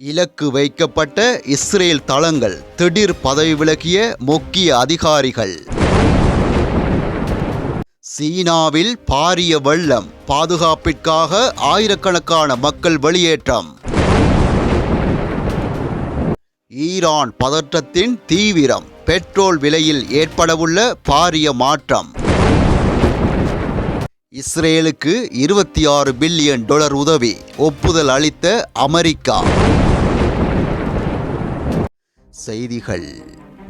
இலக்கு வைக்கப்பட்ட இஸ்ரேல் தளங்கள் திடீர் பதவி விலகிய முக்கிய அதிகாரிகள். சீனாவில் பாரிய வெள்ளம் பாதுகாப்பிற்காக ஆயிரக்கணக்கான மக்கள் வெளியேற்றம். ஈரான் பதற்றத்தின் தீவிரம் பெட்ரோல் விலையில் ஏற்படவுள்ள பாரிய மாற்றம். இஸ்ரேலுக்கு இருபத்தி ஆறு பில்லியன் டாலர் உதவி ஒப்புதல் அளித்த அமெரிக்கா. செய்திகள்.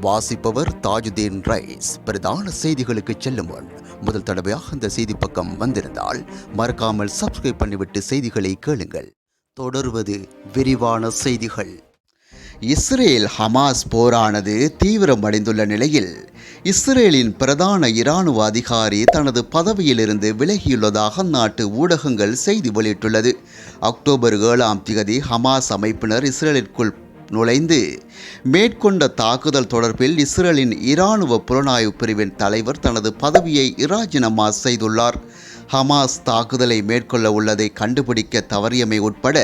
வாசிப்பவர் தாஜுதீன் ரைஸ். பிரதான செய்திகளுக்கு செல்லும் முன் முதல் தடவையாக இந்த செய்தி பக்கம் வந்திருந்தால் மறக்காமல் சப்ஸ்கிரைப் பண்ணிவிட்டு செய்திகளை கேளுங்கள். தொடர்வது விரிவான செய்திகள். இஸ்ரேல் ஹமாஸ் போரானது தீவிரமடைந்துள்ள நிலையில் இஸ்ரேலின் பிரதான இராணுவ அதிகாரி தனது பதவியிலிருந்து விலகியுள்ளதாக அந்நாட்டு ஊடகங்கள் செய்தி வெளியிட்டுள்ளது. அக்டோபர் ஏழாம் திகதி ஹமாஸ் அமைப்பினர் இஸ்ரேலிற்குள் நுழைந்து மேற்கொண்ட தாக்குதல் தொடர்பில் இஸ்ரேலின் இராணுவ புலனாய்வு பிரிவின் தலைவர் தனது பதவியை இராஜினாமா செய்துள்ளார். ஹமாஸ் தாக்குதலை மேற்கொள்ள உள்ளதை கண்டுபிடிக்க தவறியமை உட்பட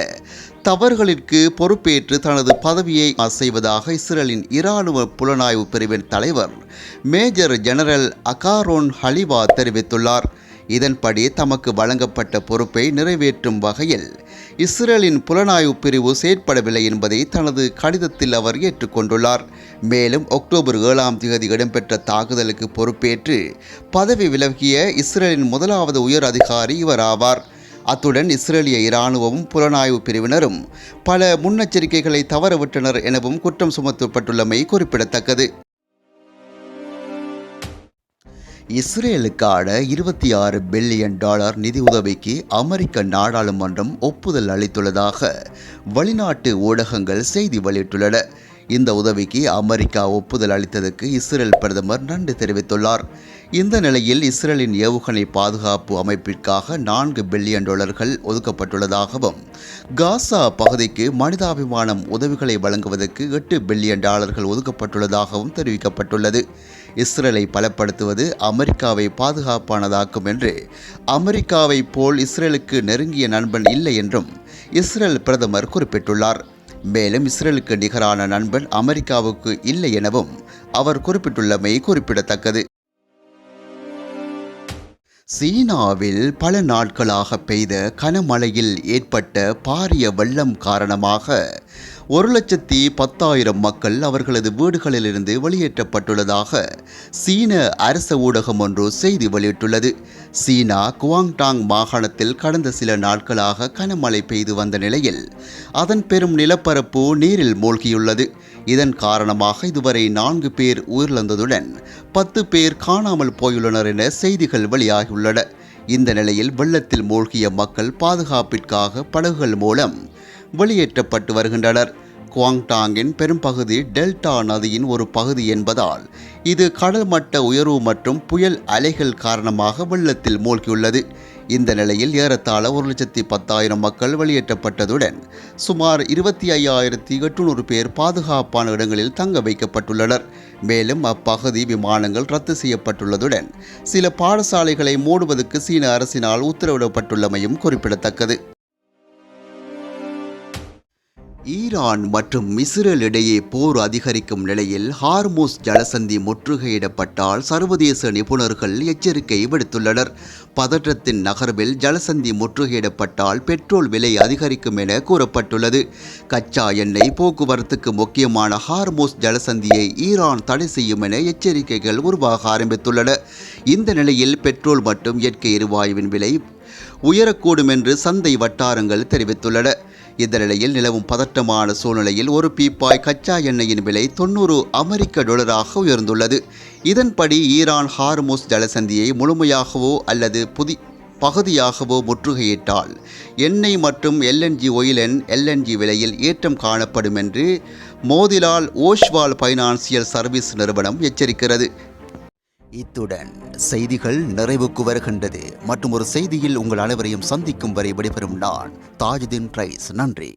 தவறுகளிற்கு பொறுப்பேற்று தனது பதவியை செய்வதாக இஸ்ரேலின் இராணுவ புலனாய்வு பிரிவின் தலைவர் மேஜர் ஜெனரல் அகாரோன் ஹலிவா தெரிவித்துள்ளார். இதன்படி தமக்கு வழங்கப்பட்ட பொறுப்பை நிறைவேற்றும் வகையில் இஸ்ரேலின் புலனாய்வு பிரிவு செயற்படவில்லை என்பதை தனது கடிதத்தில் அவர் ஏற்றுக்கொண்டுள்ளார். மேலும் அக்டோபர் ஏழாம் தேதி இடம்பெற்ற தாக்குதலுக்கு பொறுப்பேற்று பதவி விலகிய இஸ்ரேலின் முதலாவது உயர் அதிகாரி இவர் ஆவார் அத்துடன் இஸ்ரேலிய இராணுவமும் புலனாய்வு பிரிவினரும் பல முன்னெச்சரிக்கைகளை தவறவிட்டனர் எனவும் குற்றம் சுமத்தப்பட்டுள்ளமை குறிப்பிடத்தக்கது. இஸ்ரேலுக்கான இருபத்தி ஆறு பில்லியன் டாலர் நிதி உதவிக்கு அமெரிக்க நாடாளுமன்றம் ஒப்புதல் அளித்துள்ளதாக வெளிநாட்டு ஊடகங்கள் செய்தி வெளியிட்டுள்ளன. இந்த உதவிக்கு அமெரிக்கா ஒப்புதல் அளித்ததற்கு இஸ்ரேல் பிரதமர் நன்றி தெரிவித்துள்ளார். இந்த நிலையில் இஸ்ரேலின் ஏவுகணை பாதுகாப்பு அமைப்பிற்காக நான்கு பில்லியன் டாலர்கள் ஒதுக்கப்பட்டுள்ளதாகவும் காசா பகுதிக்கு மனிதாபிமானம் உதவிகளை வழங்குவதற்கு எட்டு பில்லியன் டாலர்கள் ஒதுக்கப்பட்டுள்ளதாகவும் தெரிவிக்கப்பட்டுள்ளது. இஸ்ரேலை பலப்படுத்துவது அமெரிக்காவை பாதுகாப்பானதாக்கும் என்று அமெரிக்காவை போல் இஸ்ரேலுக்கு நெருங்கிய நண்பன் இல்லை என்றும் இஸ்ரேல் பிரதமர் குறிப்பிட்டுள்ளார். மேலும் இஸ்ரேலுக்கு நிகரான நண்பன் அமெரிக்காவுக்கு இல்லை எனவும் அவர் குறிப்பிட்டுள்ளமை குறிப்பிடத்தக்கது. சீனாவில் பல நாட்களாக பெய்த கனமழையில் ஏற்பட்ட பாரிய வெள்ளம் காரணமாக ஒரு லட்சத்தி பத்தாயிரம் மக்கள் அவர்களது வீடுகளிலிருந்து வெளியேற்றப்பட்டுள்ளதாக சீன அரச ஊடகம் ஒன்று செய்தி வெளியிட்டுள்ளது. சீனா குவாங்டாங் மாகாணத்தில் கடந்த சில நாட்களாக கனமழை பெய்து வந்த நிலையில் அதன் பெரும் நிலப்பரப்பு நீரில் மூழ்கியுள்ளது. இதன் காரணமாக இதுவரை நான்கு பேர் உயிரிழந்ததுடன் பத்து பேர் காணாமல் போயுள்ளனர் என செய்திகள் வெளியாகியுள்ளன. இந்த நிலையில் வெள்ளத்தில் மூழ்கிய மக்கள் பாதுகாப்பிற்காக படகுகள் மூலம் வெளியேற்றப்பட்டு வருகின்றனர். குவாங்டாங்கின் பெரும்பகுதி டெல்டா நதியின் ஒரு பகுதி என்பதால் இது கடல் மட்ட உயர்வு மற்றும் புயல் அலைகள் காரணமாக வெள்ளத்தில் மூழ்கியுள்ளது. இந்த நிலையில் ஏறத்தாழ ஒரு லட்சத்தி பத்தாயிரம் மக்கள் வெளியேற்றப்பட்டதுடன் சுமார் இருபத்தி ஐயாயிரத்தி எட்டுநூறு பேர் பாதுகாப்பான இடங்களில் தங்க வைக்கப்பட்டுள்ளனர். மேலும் அப்பகுதி விமானங்கள் ரத்து செய்யப்பட்டுள்ளதுடன் சில பாடசாலைகளை மூடுவதற்கு சீன அரசினால் உத்தரவிடப்பட்டுள்ளமையும் குறிப்பிடத்தக்கது. ஈரான் மற்றும் இஸ்ரேல் இடையே போர் அதிகரிக்கும் நிலையில் ஹார்மோஸ் ஜலசந்தி முற்றுகையிடப்பட்டால் சர்வதேச நிபுணர்கள் எச்சரிக்கை விடுத்துள்ளனர். பதற்றத்தின் நகர்வில் ஜலசந்தி முற்றுகையிடப்பட்டால் பெட்ரோல் விலை அதிகரிக்கும் என கூறப்பட்டுள்ளது. கச்சா எண்ணெய் போக்குவரத்துக்கு முக்கியமான ஹார்மோஸ் ஜலசந்தியை ஈரான் தடை செய்யும் என எச்சரிக்கைகள் உருவாக ஆரம்பித்துள்ளன. இந்த நிலையில் பெட்ரோல் மற்றும் இயற்கை எரிவாயுவின் விலை உயரக்கூடும் என்று சந்தை வட்டாரங்கள் தெரிவித்துள்ளன. இந்த நிலையில் நிலவும் பதட்டமான சூழ்நிலையில் ஒரு பீப்பாய் கச்சா எண்ணெயின் விலை தொண்ணூறு அமெரிக்க டாலராக உயர்ந்துள்ளது. இதன்படி ஈரான் ஹார்மோஸ் ஜலசந்தியை முழுமையாகவோ அல்லது புதி பகுதியாகவோ முற்றுகையிட்டால் எண்ணெய் மற்றும் எல்என்ஜி ஒயிலன் எல்என்ஜி விலையில் ஏற்றம் காணப்படும் என்று மோதிலால் ஓஷ்வால் ஃபைனான்சியல் சர்வீஸ் நிறுவனம் எச்சரிக்கிறது. இத்துடன் செய்திகள் நிறைவுக்கு வருகின்றது. மற்றும் ஒரு செய்தியில் உங்கள் அனைவரையும் சந்திக்கும் வரை விடைபெறும் நான் தாஜுதீன் ரைஸ் நன்றி.